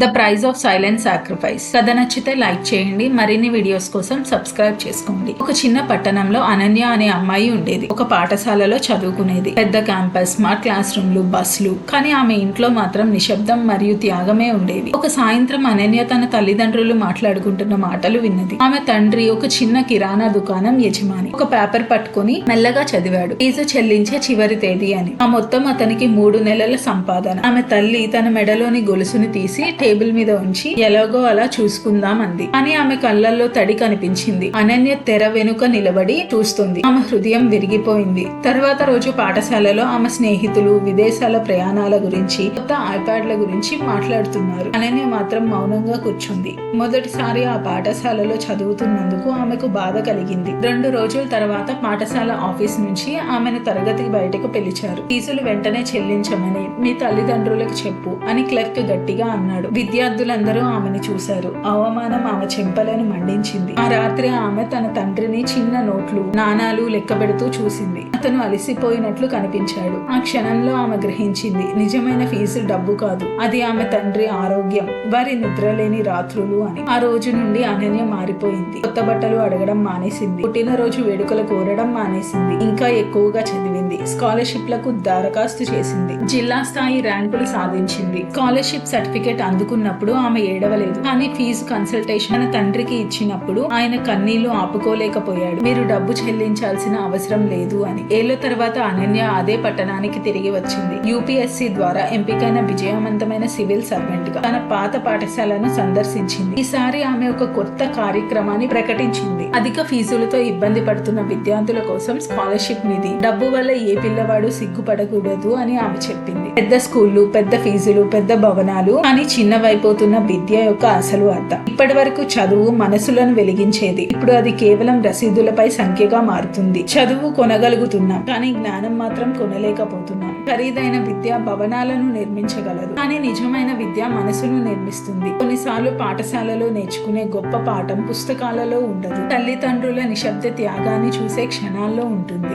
The prize of silent sacrifice. కథ నచ్చితే like చేయండి మరిన్ని వీడియోస్ కోసం సబ్స్క్రైబ్ చేసుకోండి. ఒక చిన్న పట్టణంలో అనన్య అనే అమ్మాయి ఉండేది. ఒక పాఠశాలలో చదువుకునేది. పెద్ద క్యాంపస్ స్మార్ట్ క్లాస్ రూమ్లు బస్సులు. కానీ ఆమె ఇంట్లో మాత్రం నిశ్శబ్దం మరియు త్యాగమే ఉండేవి ఒక సాయంత్రం అనన్య తన తల్లిదండ్రులు మాట్లాడుకుంటున్న మాటలు విన్నది. ఆమె తండ్రి ఒక చిన్న కిరాణా దుకాణం యజమాని. ఒక పేపర్ పట్టుకుని మెల్లగా చదివాడు. ఫీజు చెల్లించే చివరి తేదీ అని. ఆ మొత్తం అతనికి మూడు నెలల సంపాదన. ఆమె తల్లి తన మెడలోని గొలుసుని తీసి టేబుల్ మీద ఉంచి ఎలాగో అలా చూసుకుందాం అంది అని ఆమె కళ్ళల్లో తడి కనిపించింది. అనన్య తెర వెనుక నిలబడి చూస్తుంది. ఆమె హృదయం విరిగిపోయింది. తర్వాత రోజు పాఠశాలలో ఆమె స్నేహితులు విదేశాల ప్రయాణాల గురించి కొత్త ఐప్యాడ్ల గురించి మాట్లాడుతున్నారు. అనన్య మాత్రం మౌనంగా కూర్చుంది. మొదటిసారి ఆ పాఠశాలలో చదువుతున్నందుకు ఆమెకు బాధ కలిగింది. రెండు రోజుల తర్వాత పాఠశాల ఆఫీస్ నుంచి ఆమెను తరగతికి బయటకు పిలిచారు. ఫీజులు వెంటనే చెల్లించమని మీ తల్లిదండ్రులకు చెప్పు అని క్లర్క్ గట్టిగా అన్నాడు. విద్యార్థులందరూ ఆమెను చూశారు. అవమానం ఆమె చెంపలను మండించింది. ఆ రాత్రి ఆమె తన తండ్రిని చిన్న నోట్లు నాణాలు లెక్క పెడుతూ చూసింది. అతను అలసిపోయినట్లు కనిపించాడు. ఆ క్షణంలో ఆమె గ్రహించింది నిజమైన ఫీజు డబ్బు కాదు. అది ఆమె తండ్రి ఆరోగ్యం. వారి నిద్రలేని రాత్రులు అని. ఆ రోజు నుండి అనన్య మారిపోయింది. కొత్త బట్టలు అడగడం మానేసింది. పుట్టినరోజు వేడుకలు కోరడం మానేసింది. ఇంకా ఎక్కువగా చదివింది. స్కాలర్షిప్లకు దరఖాస్తు చేసింది. జిల్లా స్థాయి ర్యాంకులు సాధించింది. స్కాలర్షిప్ సర్టిఫికేట్ అందుకున్నప్పుడు ఆమె ఏడవలేదు. కానీ ఫీజు కన్సల్టేషన్ తన తండ్రికి ఇచ్చినప్పుడు ఆయన కన్నీళ్ళు ఆపుకోలేకపోయాడు. మీరు డబ్బు చెల్లించాల్సిన అవసరం లేదు అని. ఏళ్ళ తర్వాత అనన్య అదే పట్టణానికి తిరిగి వచ్చింది. యూపీఎస్సీ ద్వారా ఎంపికైన విజయవంతమైన సివిల్ సర్వెంట్గా తన పాత పాఠశాలను సందర్శించింది. ఈసారి ఆమె ఒక కొత్త కార్యక్రమాన్ని ప్రకటించింది. అధిక ఫీజులతో ఇబ్బంది పడుతున్న విద్యార్థుల కోసం స్కాలర్షిప్ నిధి. డబ్బు వల్ల ఏ పిల్లవాడు సిగ్గుపడకూడదు అని ఆమె చెప్పింది. పెద్ద స్కూళ్ళు పెద్ద ఫీజులు పెద్ద భవనాలు కానీ చిన్నవైపోతున్న విద్య యొక్క అసలు అర్థం. ఇప్పటి వరకు చదువు మనసులను వెలిగించేది. ఇప్పుడు అది కేవలం రసీదులపై సంఖ్యగా మారుతుంది. చదువు కొనగలుగుతున్నాం కానీ జ్ఞానం మాత్రం కొనలేకపోతున్నాం. ఖరీదైన విద్య భవనాలను నిర్మించగలదు కానీ నిజమైన విద్య మనసును నిర్మిస్తుంది. కొన్నిసార్లు పాఠశాలలో నేర్చుకునే గొప్ప పాఠం పుస్తకాలలో ఉండదు. తల్లిదండ్రుల నిశ్శబ్ద త్యాగాన్ని చూసే క్షణాల్లో ఉంటుంది.